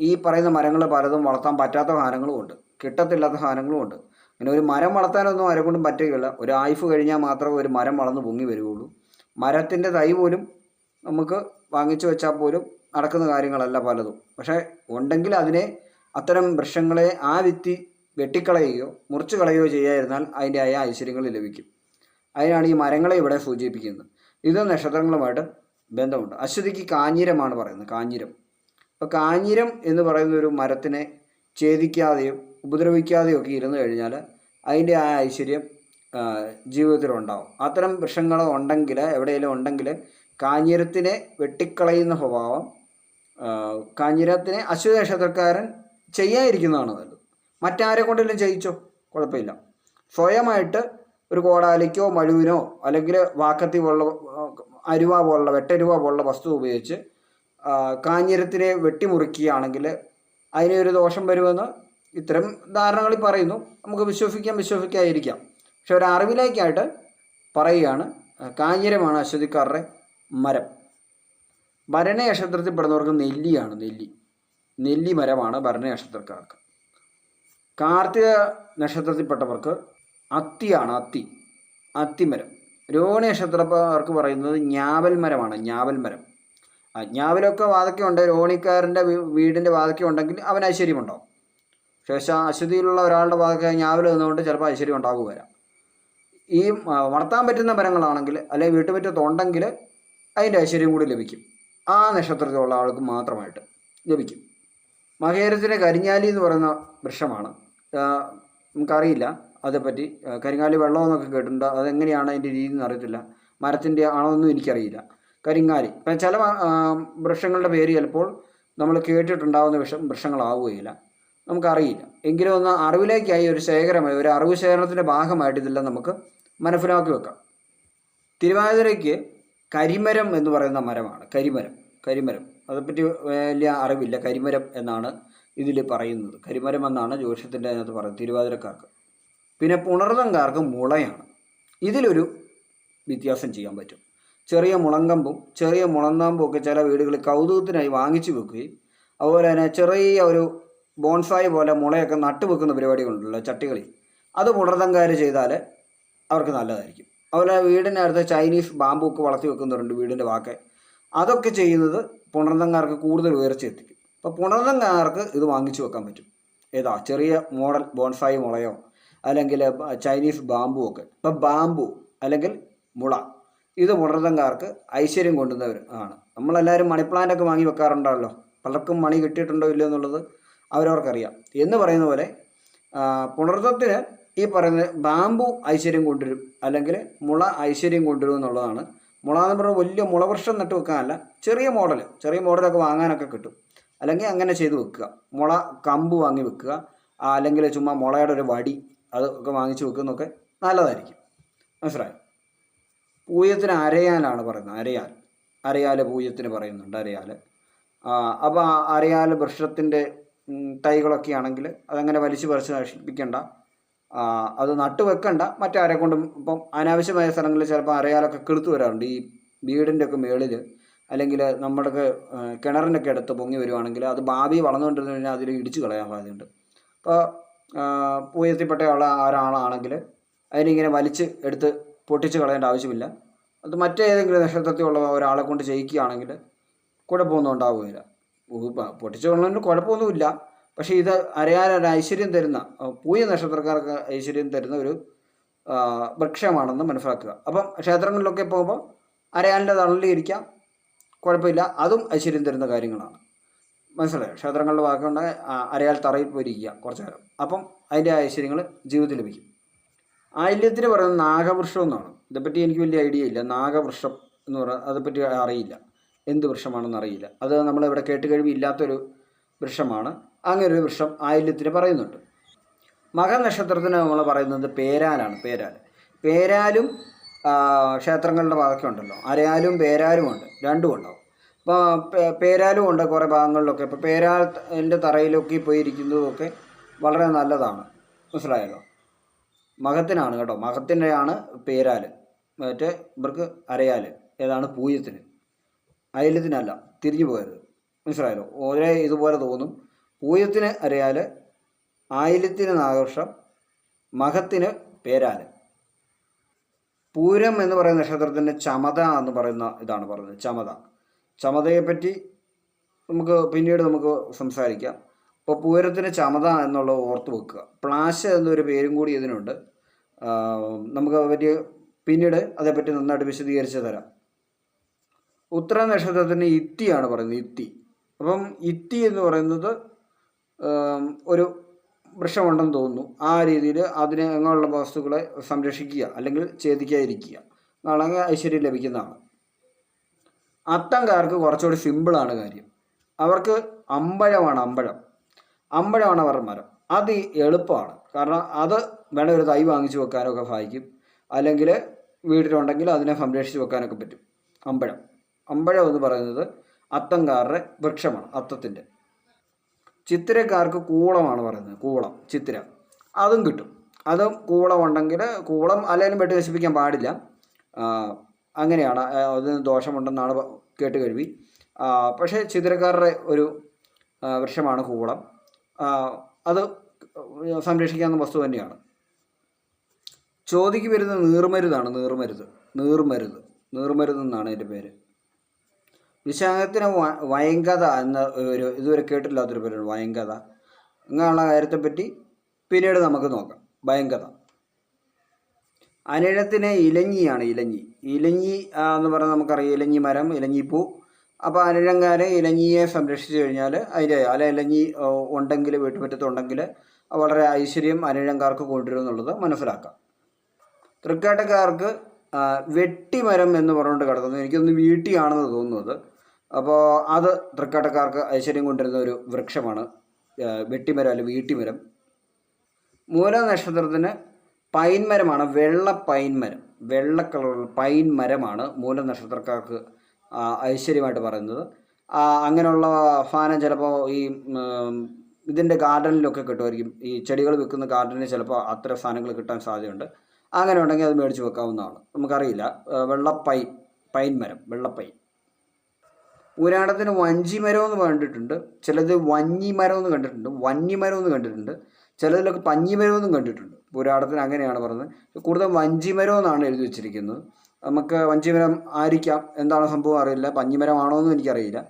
ഈ പറയുന്ന മരങ്ങൾ പലതും വളർത്താൻ പറ്റാത്ത സാധനങ്ങളും ഉണ്ട്. കിട്ടത്തില്ലാത്ത സാധനങ്ങളും ഉണ്ട്. അങ്ങനെ ഒരു മരം വളർത്താനൊന്നും ആരെ കൊണ്ടും പറ്റുകയില്ല. ഒരു ആയുഫ് കഴിഞ്ഞാൽ മാത്രമേ ഒരു മരം വളർന്ന് പൊങ്ങി വരികയുള്ളൂ. മരത്തിന്റെ തൈ പോലും നമുക്ക് വാങ്ങിച്ചു വെച്ചാൽ പോലും നടക്കുന്ന കാര്യങ്ങളല്ല പലതും. പക്ഷേ ഉണ്ടെങ്കിൽ അതിനെ അത്തരം വൃക്ഷങ്ങളെ ആ വിത്തി വെട്ടിക്കളയുകയോ മുറിച്ചു കളയുകയോ ചെയ്യാതിരുന്നാൽ അതിന്റെ ആയ ഐശ്വര്യങ്ങൾ ലഭിക്കും. അതിനാണ് ഈ മരങ്ങളെ ഇവിടെ സൂചിപ്പിക്കുന്നത്. ഇത് നക്ഷത്രങ്ങളുമായിട്ട് ബന്ധമുണ്ട്. അശ്വതിക്ക് കാഞ്ഞിരമാണ് പറയുന്നത്. കാഞ്ഞിരം. അപ്പോൾ കാഞ്ഞിരം എന്ന് പറയുന്ന ഒരു മരത്തിനെ ഛേദിക്കാതെയും ഉപദ്രവിക്കാതെയും ഒക്കെ ഇരുന്ന് കഴിഞ്ഞാൽ അതിന്റെ ആ ഐശ്വര്യം ജീവിതത്തിലുണ്ടാവും അത്തരം വൃക്ഷങ്ങൾ ഉണ്ടെങ്കിൽ എവിടെയെങ്കിലും ഉണ്ടെങ്കിൽ കാഞ്ഞിരത്തിനെ വെട്ടിക്കളയുന്ന സ്വഭാവം കാഞ്ഞിരത്തിനെ അശ്വതി നക്ഷത്രക്കാരൻ ചെയ്യാതിരിക്കുന്നതാണ് നല്ലത് മറ്റാരെ കൊണ്ടെങ്കിലും ചെയ്യിച്ചോ കുഴപ്പമില്ല. സ്വയമായിട്ട് ഒരു കോടാലിക്കോ മഴുവിനോ അല്ലെങ്കിൽ വാക്കത്തി പോലുള്ള അരുവ പോലുള്ള വെട്ടരുവ പോലുള്ള വസ്തു ഉപയോഗിച്ച് കാഞ്ഞിരത്തിനെ വെട്ടിമുറിക്കുകയാണെങ്കിൽ അതിന് ഒരു ദോഷം വരുമെന്ന് ഇത്തരം ധാരണകളിൽ പറയുന്നു. നമുക്ക് വിശ്വസിക്കാം വിശ്വസിക്കാതിരിക്കാം. പക്ഷെ ഒരു അറിവിലേക്കായിട്ട് പറയുകയാണ് കാഞ്ഞിരമാണ് അശ്വതിക്കാരുടെ മരം. ഭരണ നക്ഷത്രത്തിൽപ്പെടുന്നവർക്ക് നെല്ലിയാണ് നെല്ലി. നെല്ലി മരമാണ് ഭരണ നക്ഷത്രക്കാർക്ക് കാർത്തിക നക്ഷത്രത്തിൽപ്പെട്ടവർക്ക് അത്തിയാണ് അത്തി അത്തിമരം രോഹിണി നക്ഷത്രക്കാർക്ക് പറയുന്നത് ഞാവൽ മരമാണ് ഞാവൽ മരം. ഞാവലൊക്കെ വാതയ്ക്കുണ്ട് രോഹിണിക്കാരന്റെ വീടിന്റെ വാതയ്ക്ക ഉണ്ടെങ്കിൽ അവന് ഐശ്വര്യമുണ്ടാവും. പക്ഷേ അശ്വതിയിലുള്ള ഒരാളുടെ വാതക്ക ഞാവൽ നിന്നുകൊണ്ട് ചിലപ്പോൾ ഐശ്വര്യം ഉണ്ടാകുക വരാം. ഈ വളർത്താൻ പറ്റുന്ന മരങ്ങളാണെങ്കിൽ അല്ലെങ്കിൽ വീട്ടുമുറ്റത്തുണ്ടെങ്കിൽ അതിന്റെ ഐശ്വര്യം കൂടി ലഭിക്കും. ആ നക്ഷത്രത്തിലുള്ള ആൾക്ക് മാത്രമായിട്ട് ലഭിക്കും. മഹേരത്തിന്റെ കരിഞ്ഞാലി എന്ന് പറയുന്ന വൃക്ഷമാണ്. നമുക്കറിയില്ല അതേപ്പറ്റി. കരിങ്ങാലി വെള്ളമെന്നൊക്കെ കേട്ടിട്ടുണ്ട്. അതെങ്ങനെയാണ് അതിന്റെ രീതി എന്ന് അറിയത്തില്ല. മരത്തിന്റെ ആണോന്നും എനിക്കറിയില്ല. കരിങ്ങാലി. ഇപ്പം ചില വൃക്ഷങ്ങളുടെ പേര് ചിലപ്പോൾ നമ്മൾ കേട്ടിട്ടുണ്ടാവുന്ന വിഷം വൃക്ഷങ്ങളാവുകയില്ല. നമുക്കറിയില്ല. എങ്കിലും ഒന്ന് അറിവിലേക്കായി ഒരു ശേഖരമായി ഒരു അറിവ് ശേഖരണത്തിന്റെ ഭാഗമായിട്ട് ഇതെല്ലാം നമുക്ക് മനസ്സിലാക്കി വെക്കാം. തിരുവാതിരയ്ക്ക് കരിമരം എന്ന് പറയുന്ന മരമാണ്. കരിമരം കരിമരം. അതേപ്പറ്റി വലിയ അറിവില്ല. കരിമരം എന്നാണ് ഇതിൽ പറയുന്നത്. കരിമരം എന്നാണ് ജ്യോതിഷത്തിന്റെ അതിനകത്ത് പറയുന്നത് തിരുവാതിരക്കാർക്ക്. പിന്നെ പുണർതംകാർക്ക് മുളയാണ്. ഇതിലൊരു വ്യത്യാസം ചെയ്യാൻ പറ്റും. ചെറിയ മുളങ്കമ്പും ചെറിയ മുളന്താമ്പും ഒക്കെ ചില വീടുകളിൽ കൗതുകത്തിനായി വാങ്ങിച്ചു വെക്കുകയും അതുപോലെ തന്നെ ചെറിയ ഒരു ബോൺസായി പോലെ മുളയൊക്കെ നട്ടു വെക്കുന്ന പരിപാടികളുണ്ടല്ലോ ചട്ടികളിൽ അത് പുണർതങ്കാർ ചെയ്താൽ അവർക്ക് നല്ലതായിരിക്കും. അതുപോലെ വീടിനടുത്ത് ചൈനീസ് ബാമ്പു ഒക്കെ വളർത്തി വെക്കുന്നവരുണ്ട് വീടിന്റെ വാക്കെ. അതൊക്കെ ചെയ്യുന്നത് പുണർതങ്കാർക്ക് കൂടുതൽ ഉയർച്ച എത്തിക്കും അപ്പോൾ പുണർതങ്കാർക്ക് ഇത് വാങ്ങിച്ചു വെക്കാൻ പറ്റും. ഏതാ? ചെറിയ മോഡൽ ബോൺസായി മുളയോ? അല്ലെങ്കിൽ ചൈനീസ് ബാമ്പു ഒക്കെ. ഇപ്പം ബാമ്പു അല്ലെങ്കിൽ മുള. ഇത് പുണർതങ്കാർക്ക് ഐശ്വര്യം കൊണ്ടുവന്നവർ ആണ്. നമ്മളെല്ലാവരും മണി ഒക്കെ വാങ്ങി വെക്കാറുണ്ടല്ലോ. പലർക്കും മണി കിട്ടിയിട്ടുണ്ടോ ഇല്ലയോ എന്നുള്ളത് അവരവർക്കറിയാം. എന്ന് പറയുന്ന പോലെ പുണർത്തത്തിന് ഈ പറയുന്ന ബാമ്പു ഐശ്വര്യം കൊണ്ടുവരും അല്ലെങ്കിൽ മുള ഐശ്വര്യം കൊണ്ടുവരും എന്നുള്ളതാണ്. മുള എന്ന് പറഞ്ഞാൽ വലിയ മുളവൃക്ഷം നട്ട് വെക്കാനല്ല ചെറിയ മോഡൽ ചെറിയ മോഡലൊക്കെ വാങ്ങാനൊക്കെ കിട്ടും. അല്ലെങ്കിൽ അങ്ങനെ ചെയ്ത് വെക്കുക. മുള കമ്പ് വാങ്ങി വെക്കുക. അല്ലെങ്കിൽ ചുമ്മാ മുളയുടെ ഒരു വടി അതൊക്കെ വാങ്ങിച്ച് വെക്കുന്നതൊക്കെ നല്ലതായിരിക്കും. മനസ്സിലായി? പൂയത്തിന് അരയാലാണ് പറയുന്നത്. അരയാൽ. അരയാൽ പൂയത്തിന് പറയുന്നുണ്ട്. അരയാൽ അപ്പോൾ അരയാൽ വൃക്ഷത്തിന്റെ തൈകളൊക്കെ ആണെങ്കിൽ അതങ്ങനെ വലിച്ചു പറിച്ച് നശിപ്പിക്കേണ്ട. അത് നട്ടു വെക്കണ്ട. മറ്റാരെ കൊണ്ടും ഇപ്പം അനാവശ്യമായ സ്ഥലങ്ങളിൽ ചിലപ്പോൾ അരയാലൊക്കെ കെളുത്തു വരാറുണ്ട്. ഈ വീടിന്റെ ഒക്കെ മേളിൽ അല്ലെങ്കിൽ നമ്മുടെ കിണറിന്റെ ഒക്കെ അടുത്ത് പൊങ്ങി വരുവാണെങ്കിൽ അത് ഭാവി വളർന്നുകൊണ്ടിരുന്നു കഴിഞ്ഞാൽ അതിൽ ഇടിച്ചു കളയാൻ സാധ്യതയുണ്ട്. അപ്പോൾ ഉയർത്തിപ്പെട്ടയുള്ള ഒരാളാണെങ്കിൽ അതിനിങ്ങനെ വലിച്ച് എടുത്ത് പൊട്ടിച്ച് കളയേണ്ട ആവശ്യമില്ല. അത് മറ്റേതെങ്കിലും നക്ഷത്രത്തിലുള്ള ഒരാളെ കൊണ്ട് ചെയ്യിക്കുകയാണെങ്കിൽ കുഴപ്പമൊന്നും ഉണ്ടാവുകയില്ല. പൊട്ടിച്ചു കൊള്ളുന്നതിന് കുഴപ്പമൊന്നുമില്ല. പക്ഷേ ഇത് അറിയാൻ ഐശ്വര്യം തരുന്ന പൂയ നക്ഷത്രക്കാർക്ക് ഐശ്വര്യം തരുന്ന ഒരു വൃക്ഷമാണെന്ന് മനസ്സിലാക്കുക. അപ്പം ക്ഷേത്രങ്ങളിലൊക്കെ പോകുമ്പോൾ അരയാലിന്റെ തണലിരിക്കാം കുഴപ്പമില്ല. അതും ഐശ്വര്യം തരുന്ന കാര്യങ്ങളാണ്. മനസ്സിലായോ? ക്ഷേത്രങ്ങളുടെ വാക്കുകൊണ്ട് അരയാൽ തറയിൽ പോയിരിക്കുക കുറച്ച് നേരം. അപ്പം അതിന്റെ ഐശ്വര്യങ്ങൾ ജീവിതത്തിൽ ലഭിക്കും. ആയില്യത്തിന് പറയുന്നത് നാഗവൃക്ഷം എന്നാണ്. ഇതേപ്പറ്റി എനിക്ക് വലിയ ഐഡിയ ഇല്ല. നാഗവൃക്ഷം എന്ന് പറയുന്നത് അതേപ്പറ്റി അറിയില്ല. എന്ത് വൃക്ഷമാണെന്ന് അറിയില്ല. അത് നമ്മളിവിടെ കേട്ട് കഴിവില്ലാത്തൊരു വൃക്ഷമാണ്. അങ്ങനെ ഒരു വൃക്ഷം ആയില്യത്തിന് പറയുന്നുണ്ട്. മകനക്ഷത്രത്തിന് നമ്മൾ പറയുന്നത് പേരാലാണ്. പേരാൽ. പേരാലും ക്ഷേത്രങ്ങളുടെ ഭാഗമൊക്കെ ഉണ്ടല്ലോ. അരയാലും പേരാലും ഉണ്ട്. രണ്ടും ഉണ്ടാവും. അപ്പോൾ പേരാലും ഉണ്ട് കുറേ ഭാഗങ്ങളിലൊക്കെ. ഇപ്പോൾ പേരാൽ എന്റെ തറയിലൊക്കെ പോയി ഇരിക്കുന്നതൊക്കെ വളരെ നല്ലതാണ്. മനസ്സിലായല്ലോ? മഹത്തിനാണ് കേട്ടോ. മകത്തിന്റെയാണ് പേരാൽ. മറ്റേ ഇവർക്ക് അരയാൽ. ഏതാണ്? പൂയത്തിന് അയലത്തിനല്ല. തിരിഞ്ഞു പോകരുത് മനസ്സിലായല്ലോ? ഒരേ ഇതുപോലെ തോന്നും. പൂയത്തിന് അരയാൽ ആയില്യത്തിന് നാഗവർഷം മഹത്തിന് പേരാൽ പൂരം എന്ന് പറയുന്ന നക്ഷത്രത്തിന്റെ ചമത എന്ന് പറയുന്ന ഇതാണ് പറയുന്നത് ചമത. ചമതയെപ്പറ്റി നമുക്ക് പിന്നീട് നമുക്ക് സംസാരിക്കാം. അപ്പോൾ പൂരത്തിന് ചമത എന്നുള്ളത് ഓർത്ത് വെക്കുക. പ്ലാശ എന്നൊരു പേരും കൂടി ഇതിനുണ്ട്. നമുക്ക് പറ്റി പിന്നീട് അതേപ്പറ്റി നന്നായിട്ട് വിശദീകരിച്ച് തരാം. ഉത്തര നക്ഷത്രത്തിന് ഇത്തിയാണ് പറയുന്നത്. ഇത്തി അപ്പം ഇത്തി എന്ന് പറയുന്നത് ഒരു വൃക്ഷമുണ്ടെന്ന് തോന്നുന്നു. ആ രീതിയിൽ അതിനെ അങ്ങനെയുള്ള വസ്തുക്കളെ സംരക്ഷിക്കുക അല്ലെങ്കിൽ ഛേദിക്കാതിരിക്കുക. നാളെ ഐശ്വര്യം ലഭിക്കുന്നതാണ് അത്തംകാർക്ക് കുറച്ചുകൂടി സിമ്പിളാണ് കാര്യം. അവർക്ക് അമ്പഴമാണ് അമ്പഴം. അമ്പഴമാണ് അവരുടെ മരം. അത് എളുപ്പമാണ്. കാരണം അത് വേണേൽ ഒരു തൈ വാങ്ങിച്ചു വെക്കാനൊക്കെ സഹായിക്കും. അല്ലെങ്കിൽ വീട്ടിലുണ്ടെങ്കിൽ അതിനെ സംരക്ഷിച്ച് വെക്കാനൊക്കെ പറ്റും. അമ്പഴം. അമ്പഴം എന്ന് പറയുന്നത് അത്തംകാരുടെ വൃക്ഷമാണ് അത്തത്തിന്റെ. ചിത്തിരക്കാർക്ക് കൂളമാണ് പറയുന്നത് കൂളം ചിത്തിര. അതും കിട്ടും. അതും കൂളം ഉണ്ടെങ്കിൽ കൂളം അല്ലെങ്കിലും വെട്ടി നശിപ്പിക്കാൻ പാടില്ല. അങ്ങനെയാണ്. അതിന് ദോഷമുണ്ടെന്നാണ് കേട്ട് കഴിവി പക്ഷേ ചിത്തിരക്കാരുടെ ഒരു വൃക്ഷമാണ് കൂളം. അത് സംരക്ഷിക്കാവുന്ന വസ്തു തന്നെയാണ്. ചോദിക്ക് വരുന്ന നീർമരുതാണ് നീർമരുത്. നീർമരുത്. നീർമരുത് എന്നാണ് എന്റെ പേര്. വിശാഖത്തിന് വയങ്കഥ എന്ന ഒരു ഇതുവരെ കേട്ടില്ലാത്തൊരു പേരാണ് വയങ്കഥ. അങ്ങനെയുള്ള കാര്യത്തെപ്പറ്റി പിന്നീട് നമുക്ക് നോക്കാം. ഭയങ്കഥ അനിഴത്തിന് ഇലഞ്ഞിയാണ് ഇലഞ്ഞി. ഇലഞ്ഞി എന്ന് പറഞ്ഞാൽ നമുക്കറിയാം ഇലഞ്ഞി മരം ഇലഞ്ഞിപ്പൂ അപ്പോൾ അനിഴങ്കാരെ ഇലഞ്ഞിയെ സംരക്ഷിച്ചു കഴിഞ്ഞാൽ അതിന്റെ അല്ല ഇലഞ്ഞി ഉണ്ടെങ്കിൽ വീട്ടുമുറ്റത്തുണ്ടെങ്കിൽ വളരെ ഐശ്വര്യം അനിഴങ്കാർക്ക് കൊണ്ടുവരും എന്നുള്ളത് മനസ്സിലാക്കാം. തൃക്കാട്ടക്കാർക്ക് വെട്ടിമരം എന്ന് പറഞ്ഞുകൊണ്ട് കിടക്കുന്നു എനിക്കൊന്ന് വീട്ടിയാണെന്ന് തോന്നുന്നത്. അപ്പോൾ അത് തൃക്കാട്ടക്കാർക്ക് ഐശ്വര്യം കൊണ്ടുവരുന്ന ഒരു വൃക്ഷമാണ് വെട്ടിമരം അല്ലെങ്കിൽ വീട്ടിമരം. മൂല നക്ഷത്രത്തിന് പൈൻ മരമാണ് വെള്ള പൈൻ മരം. വെള്ള കളറുള്ള പൈൻ മരമാണ് മൂല നക്ഷത്രക്കാർക്ക് ഐശ്വര്യമായിട്ട് പറയുന്നത്. അങ്ങനെയുള്ള ഫാനം ചിലപ്പോൾ ഈ ഇതിന്റെ ഗാർഡനിലൊക്കെ കിട്ടുമായിരിക്കും. ഈ ചെടികൾ വെക്കുന്ന ഗാർഡനിൽ ചിലപ്പോൾ അത്ര സാധനങ്ങൾ കിട്ടാൻ സാധ്യതയുണ്ട്. അങ്ങനെ ഉണ്ടെങ്കിൽ അത് മേടിച്ച് വെക്കാവുന്നതാണ്. നമുക്കറിയില്ല. വെള്ളപ്പൈൻ വെള്ള പൈൻ പൈൻ മരം വെള്ളപ്പൈൻ പുരാണത്തിന് വഞ്ചിമരം എന്ന് കണ്ടിട്ടുണ്ട് ചിലത് വഞ്ഞിമരം എന്ന് കണ്ടിട്ടുണ്ട്. വന്യമരം എന്ന് കണ്ടിട്ടുണ്ട്. ചിലതിലൊക്കെ പഞ്ഞിമരം എന്നും കണ്ടിട്ടുണ്ട്. പുരാണത്തിന് അങ്ങനെയാണ് പറഞ്ഞത്. കൂടുതൽ വഞ്ചിമരം എന്നാണ് എഴുതി വെച്ചിരിക്കുന്നത്. നമുക്ക് വഞ്ചിമരം ആയിരിക്കാം. എന്താണ് സംഭവം അറിയില്ല. പഞ്ഞിമരമാണോ എന്നും എനിക്കറിയില്ല.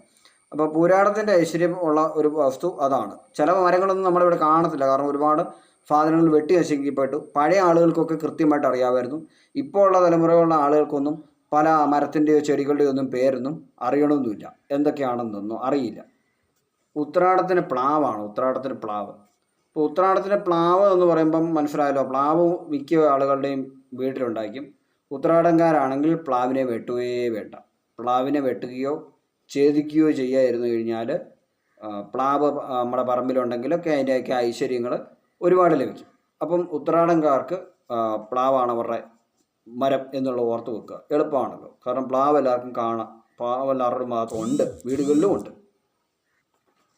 അപ്പോൾ പുരാണത്തിന്റെ ഐശ്വര്യം ഉള്ള ഒരു വസ്തു അതാണ്. ചില മരങ്ങളൊന്നും നമ്മളിവിടെ കാണത്തില്ല. കാരണം ഒരുപാട് സാധനങ്ങൾ വെട്ടി നശിക്കപ്പെട്ടു പഴയ ആളുകൾക്കൊക്കെ കൃത്യമായിട്ട് അറിയാമായിരുന്നു. ഇപ്പോൾ ഉള്ള തലമുറകളുള്ള ആളുകൾക്കൊന്നും പല മരത്തിന്റെയോ ചെടികളുടെയോ ഒന്നും പേരൊന്നും അറിയണമെന്നില്ല എന്തൊക്കെയാണെന്നൊന്നും അറിയില്ല. ഉത്രാടത്തിന് പ്ലാവാണ് ഉത്രാടത്തിന് പ്ലാവ്. ഇപ്പോൾ ഉത്രാടത്തിന് പ്ലാവ് എന്ന് പറയുമ്പം മനസ്സിലായല്ലോ പ്ലാവ് മിക്ക ആളുകളുടെയും വീട്ടിലുണ്ടായിരിക്കും. ഉത്രാടംകാരാണെങ്കിൽ പ്ലാവിനെ വെട്ടുകയേ വേണ്ട. പ്ലാവിനെ വെട്ടുകയോ ഛേദിക്കുകയോ ചെയ്യാതിരുന്നു കഴിഞ്ഞാൽ പ്ലാവ് നമ്മുടെ പറമ്പിലുണ്ടെങ്കിലൊക്കെ അതിന്റെയൊക്കെ ഐശ്വര്യങ്ങൾ ഒരുപാട് ലഭിക്കും. അപ്പം ഉത്രാടംകാർക്ക് പ്ലാവാണ് അവരുടെ മരം എന്നുള്ള ഓർത്ത് വെക്കുക. എളുപ്പമാണല്ലോ. കാരണം പ്ലാവ് എല്ലാവർക്കും കാണാം. പ്ലാവ് എല്ലാവരുടെ ഭാഗത്തും ഉണ്ട് വീടുകളിലും ഉണ്ട്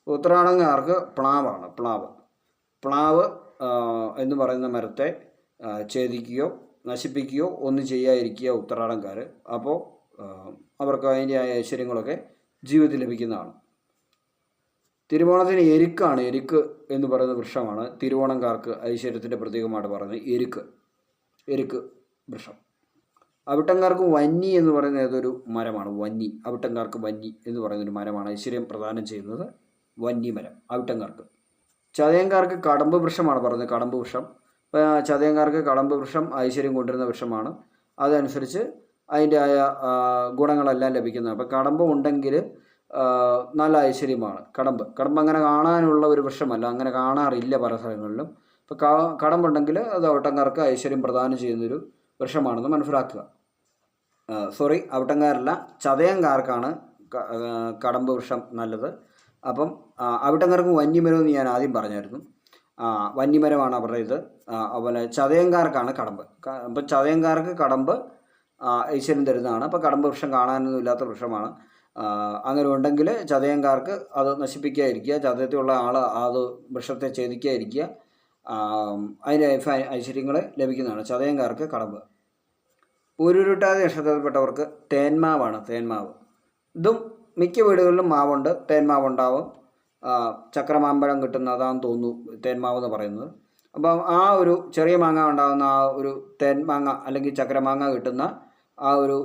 ഉത്തരാടങ്ങാർക്ക് പ്ലാവാണ്. പ്ലാവ്. പ്ലാവ് എന്ന് പറയുന്ന മരത്തെ ഛേദിക്കുകയോ നശിപ്പിക്കുകയോ ഒന്നും ചെയ്യാതിരിക്കുക ഉത്രാടംകാർ അപ്പോൾ അവർക്ക് അതിന്റെ ഐശ്വര്യങ്ങളൊക്കെ ജീവിതത്തിൽ ലഭിക്കുന്നതാണ്. തിരുവോണത്തിന് എരുക്കാണ്. എരുക്ക് എന്ന് പറയുന്ന വൃക്ഷമാണ് തിരുവോണംകാർക്ക് ഐശ്വര്യത്തിന്റെ പ്രതീകമായിട്ട് പറയുന്നത്. എരുക്ക്. എരുക്ക്. വൃക്ഷം. അവിട്ടങ്കാർക്ക് വന്നി എന്ന് പറയുന്ന ഏതൊരു മരമാണ്? വന്നി. അവിട്ടങ്കാർക്ക് വന്നി എന്ന് പറയുന്ന ഒരു മരമാണ്. ഐശ്വര്യം പ്രദാനം ചെയ്യുന്നത് വന്നി മരം അവിട്ടങ്കാർക്ക്. ചതയങ്കാർക്ക് കടമ്പ് വൃക്ഷമാണ് പറയുന്നത് കടമ്പ് വൃക്ഷം. ചതയങ്കാർക്ക് കടമ്പ് വൃക്ഷം ഐശ്വര്യം കൊണ്ടുവരുന്ന വൃക്ഷമാണ്. അതനുസരിച്ച് അതിന്റെ ആയ ഗുണങ്ങളെല്ലാം ലഭിക്കുന്നത്. അപ്പോൾ കടമ്പ് ഉണ്ടെങ്കിൽ നല്ല ഐശ്വര്യമാണ്. കടമ്പ്. കടമ്പ് അങ്ങനെ കാണാനുള്ള ഒരു വൃക്ഷമല്ല. അങ്ങനെ കാണാറില്ല പല സ്ഥലങ്ങളിലും. ഇപ്പോൾ കടമ്പുണ്ടെങ്കിൽ അത് ഔട്ടംകാർക്ക് ഐശ്വര്യം പ്രദാനം ചെയ്യുന്നൊരു വൃക്ഷമാണെന്ന് മനസ്സിലാക്കുക. സോറി അവിട്ടങ്കാരല്ല ചതയങ്കാർക്കാണ് കടമ്പ് വൃക്ഷം നല്ലത്. അപ്പം അവിട്ടങ്കാർക്ക് വന്യമരമെന്ന് ഞാൻ ആദ്യം പറഞ്ഞായിരുന്നു. വന്യമരമാണ് അവരുടെ ഇത്. അതുപോലെ ചതയങ്കാർക്കാണ് കടമ്പ്. അപ്പം ചതയങ്കാർക്ക് കടമ്പ് ഈശ്വരൻ തരുന്നതാണ്. അപ്പോൾ കടമ്പ് വൃക്ഷം കാണാനൊന്നും ഇല്ലാത്ത വൃക്ഷമാണ്. അങ്ങനെ ഉണ്ടെങ്കിൽ ചതയങ്കാർക്ക് അത് നശിപ്പിക്കാതിരിക്കുക. ചതയത്തിലുള്ള ആൾ അത് വൃക്ഷത്തെ ഛേദിക്കാതിരിക്കുക. അതിന്റെ ഐശ്വര്യങ്ങൾ ലഭിക്കുന്നതാണ്. ചതയംകാർക്ക് കടമ്പ്. പൂരുരുട്ടാതി നക്ഷത്രത്തിൽപ്പെട്ടവർക്ക് തേന്മാവാണ് തേന്മാവ്. ഇതും മിക്ക വീടുകളിലും മാവുണ്ട് തേന്മാവ് ഉണ്ടാവും ചക്രമാമ്പഴം കിട്ടുന്ന അതാണെന്ന് തോന്നുന്നു തേന്മാവ് എന്ന് പറയുന്നത്. അപ്പം ആ ഒരു ചെറിയ മാങ്ങ ഉണ്ടാകുന്ന ആ ഒരു തേന്മാങ്ങ അല്ലെങ്കിൽ ചക്രമാങ്ങ കിട്ടുന്ന ആ ഒരു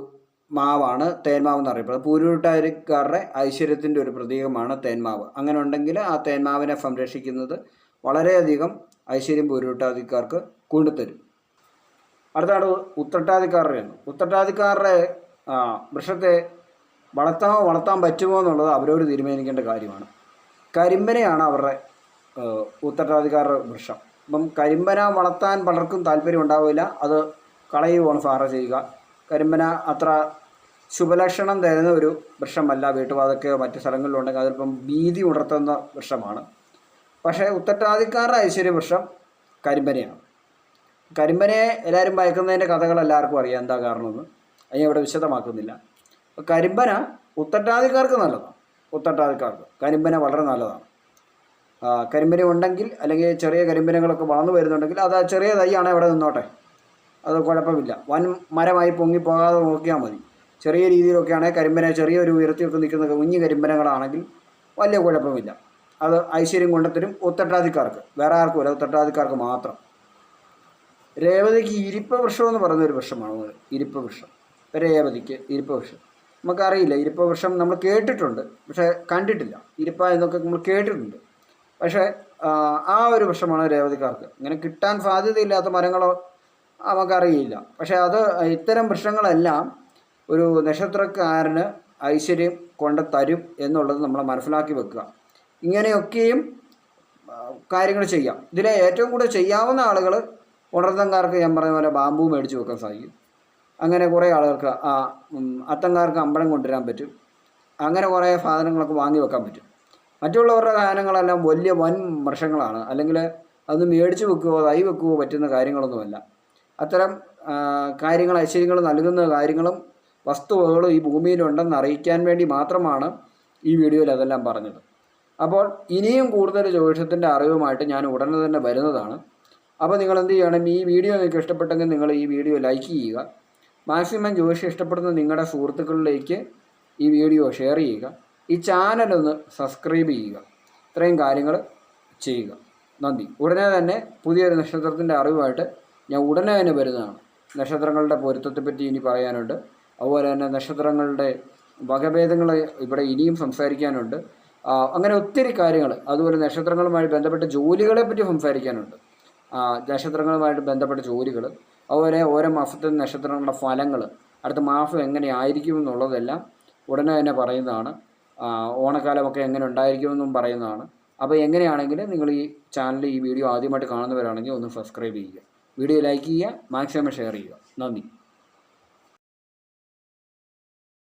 മാവാണ് തേന്മാവ് എന്ന് അറിയപ്പെടുന്നത്. പൂരുരുട്ടാതിക്കാരുടെ ഐശ്വര്യത്തിന്റെ ഒരു പ്രതീകമാണ് തേന്മാവ്. അങ്ങനെ ഉണ്ടെങ്കിൽ ആ തേന്മാവിനെ സംരക്ഷിക്കുന്നത് വളരെയധികം ഐശ്വര്യം പൂരുരുട്ടാതിക്കാർക്ക് കൊണ്ടുതരും. അടുത്താണ് ഉത്രട്ടാതിക്കാരുടെയാണ് ഉത്രട്ടാതിക്കാരുടെ ആ, വൃക്ഷത്തെ വളർത്താമോ വളർത്താൻ പറ്റുമോ എന്നുള്ളത് അവരോട് തീരുമാനിക്കേണ്ട കാര്യമാണ്. കരിമ്പനയാണ് അവരുടെ ആ, ഉത്രട്ടാതിക്കാരുടെ വൃക്ഷം. അപ്പം കരിമ്പന വളർത്താൻ പലർക്കും താല്പര്യം ഉണ്ടാവില്ല. അത് കളയുവാണ് സാറ ചെയ്യുക. കരിമ്പന അത്ര ശുഭലക്ഷണം തരുന്ന ഒരു വൃക്ഷമല്ല. വീട്ടുവാതൊക്കെയോ മറ്റു സ്ഥലങ്ങളിലുണ്ടെങ്കിൽ അതിപ്പം ഭീതി ഉണർത്തുന്ന വൃക്ഷമാണ്. പക്ഷേ ഉത്തട്ടാതിക്കാരുടെ ഐശ്വര്യവൃക്ഷം കരിമ്പനയാണ്. കരിമ്പനയെ എല്ലാവരും ഭയക്കുന്നതിന്റെ കഥകൾ എല്ലാവർക്കും അറിയാം. എന്താ കാരണമെന്ന് ഞാൻ ഇവിടെ വിശദമാക്കുന്നില്ല. കരിമ്പന ഉത്തട്ടാതിക്കാർക്ക് നല്ലതാണ്. ഉത്തട്ടാതിക്കാർക്ക് കരിമ്പന വളരെ നല്ലതാണ്. കരിമ്പന ഉണ്ടെങ്കിൽ അല്ലെങ്കിൽ ചെറിയ കരിമ്പനകളൊക്കെ വളർന്നു വരുന്നുണ്ടെങ്കിൽ അത് ചെറിയ തൈയാണ് ഇവിടെ നിന്നോട്ടെ. അത് കുഴപ്പമില്ല. വൻ മരമായി പൊങ്ങി പോകാതെ നോക്കിയാൽ മതി. ചെറിയ രീതിയിലൊക്കെയാണെങ്കിൽ കരിമ്പന ചെറിയൊരു ഉയർത്തിയൊക്കെ നിൽക്കുന്ന കുഞ്ഞു കരിമ്പനകളാണെങ്കിൽ വലിയ കുഴപ്പമില്ല. അത് ഐശ്വര്യം കൊണ്ടുത്തരും ഉത്തട്ടാധിക്കാർക്ക് വേറെ ആർക്കുമില്ല ഉത്തട്ടാധിക്കാർക്ക് മാത്രം. രേവതിക്ക് ഇരിപ്പ വൃക്ഷം എന്ന് പറയുന്ന ഒരു വൃക്ഷമാണ്. ഇരിപ്പ വൃക്ഷം. രേവതിക്ക് ഇരിപ്പ വൃക്ഷം. നമുക്കറിയില്ല ഇരിപ്പ വൃക്ഷം നമ്മൾ കേട്ടിട്ടുണ്ട് പക്ഷേ കണ്ടിട്ടില്ല. ഇരിപ്പ എന്നൊക്കെ നമ്മൾ കേട്ടിട്ടുണ്ട്. പക്ഷേ ആ ഒരു വൃക്ഷമാണ് രേവതിക്കാർക്ക്. ഇങ്ങനെ കിട്ടാൻ സാധ്യതയില്ലാത്ത മരങ്ങളോ നമുക്കറിയില്ല. പക്ഷേ അത് ഇത്തരം വൃക്ഷങ്ങളെല്ലാം ഒരു നക്ഷത്രക്കാരന് ഐശ്വര്യം കൊണ്ട് തരും എന്നുള്ളത് നമ്മൾ മനസ്സിലാക്കി വെക്കുക. ഇങ്ങനെയൊക്കെയും കാര്യങ്ങൾ ചെയ്യാം. ഇതിലെ ഏറ്റവും കൂടുതൽ ചെയ്യാവുന്ന ആളുകൾ ഉണർത്തങ്കാർക്ക് ഞാൻ പറഞ്ഞ പോലെ ബാമ്പു മേടിച്ച് വെക്കാൻ സാധിക്കും. അങ്ങനെ കുറേ ആളുകൾക്ക് ആ അത്തങ്കാർക്ക് അമ്പലം കൊണ്ടുവരാൻ പറ്റും. അങ്ങനെ കുറേ സാധനങ്ങളൊക്കെ വാങ്ങി വെക്കാൻ പറ്റും. മറ്റുള്ളവരുടെ സാധനങ്ങളെല്ലാം വലിയ വൻ വൃക്ഷങ്ങളാണ് അല്ലെങ്കിൽ അത് മേടിച്ച് വെക്കുകയോ തൈ വെക്കുകയോ പറ്റുന്ന കാര്യങ്ങളൊന്നുമല്ല. അത്തരം കാര്യങ്ങൾ ഐശ്വര്യങ്ങൾ നൽകുന്ന കാര്യങ്ങളും വസ്തുവകകളും ഈ ഭൂമിയിലുണ്ടെന്ന് അറിയിക്കാൻ വേണ്ടി മാത്രമാണ് ഈ വീഡിയോയിൽ അതെല്ലാം പറഞ്ഞത്. അപ്പോൾ ഇനിയും കൂടുതൽ ജ്യോതിഷത്തിന്റെ അറിവുമായിട്ട് ഞാൻ ഉടനെ തന്നെ വരുന്നതാണ്. അപ്പോൾ നിങ്ങൾ എന്ത് ചെയ്യണം? ഈ വീഡിയോ നിങ്ങൾക്ക് ഇഷ്ടപ്പെട്ടെങ്കിൽ നിങ്ങൾ ഈ വീഡിയോ ലൈക്ക് ചെയ്യുക. മാക്സിമം ജ്യോതിഷം ഇഷ്ടപ്പെടുന്ന നിങ്ങളുടെ സുഹൃത്തുക്കളിലേക്ക് ഈ വീഡിയോ ഷെയർ ചെയ്യുക. ഈ ചാനലൊന്ന് സബ്സ്ക്രൈബ് ചെയ്യുക. ഇത്രയും കാര്യങ്ങൾ ചെയ്യുക. നന്ദി. ഉടനെ തന്നെ പുതിയൊരു നക്ഷത്രത്തിന്റെ അറിവുമായിട്ട് ഞാൻ ഉടനെ തന്നെ വരുന്നതാണ്. നക്ഷത്രങ്ങളുടെ പൊരുത്തത്തെപ്പറ്റി ഇനി പറയാനുണ്ട്. അതുപോലെ തന്നെ നക്ഷത്രങ്ങളുടെ വകഭേദങ്ങൾ ഇവിടെ ഇനിയും സംസാരിക്കാനുണ്ട്. അങ്ങനെ ഒത്തിരി കാര്യങ്ങൾ. അതുപോലെ നക്ഷത്രങ്ങളുമായി ബന്ധപ്പെട്ട ജോലികളെ പറ്റി സംസാരിക്കാനുണ്ട്. നക്ഷത്രങ്ങളുമായിട്ട് ബന്ധപ്പെട്ട ജോലികൾ അതുപോലെ ഓരോ മാസത്തെ നക്ഷത്രങ്ങളുടെ ഫലങ്ങൾ അടുത്ത മാസം എങ്ങനെ ആയിരിക്കും എന്നുള്ളതെല്ലാം ഉടനെ തന്നെ പറയുന്നതാണ്. ഓണക്കാലമൊക്കെ എങ്ങനെ ഉണ്ടായിരിക്കുമെന്നും പറയുന്നതാണ്. അപ്പോൾ എങ്ങനെയാണെങ്കിൽ നിങ്ങൾ ഈ ചാനൽ ഈ വീഡിയോ ആദ്യമായിട്ട് കാണുന്നവരാണെങ്കിൽ ഒന്ന് സബ്സ്ക്രൈബ് ചെയ്യുക. വീഡിയോ ലൈക്ക് ചെയ്യുക മാക്സിമം ഷെയർ ചെയ്യുക. നന്ദി.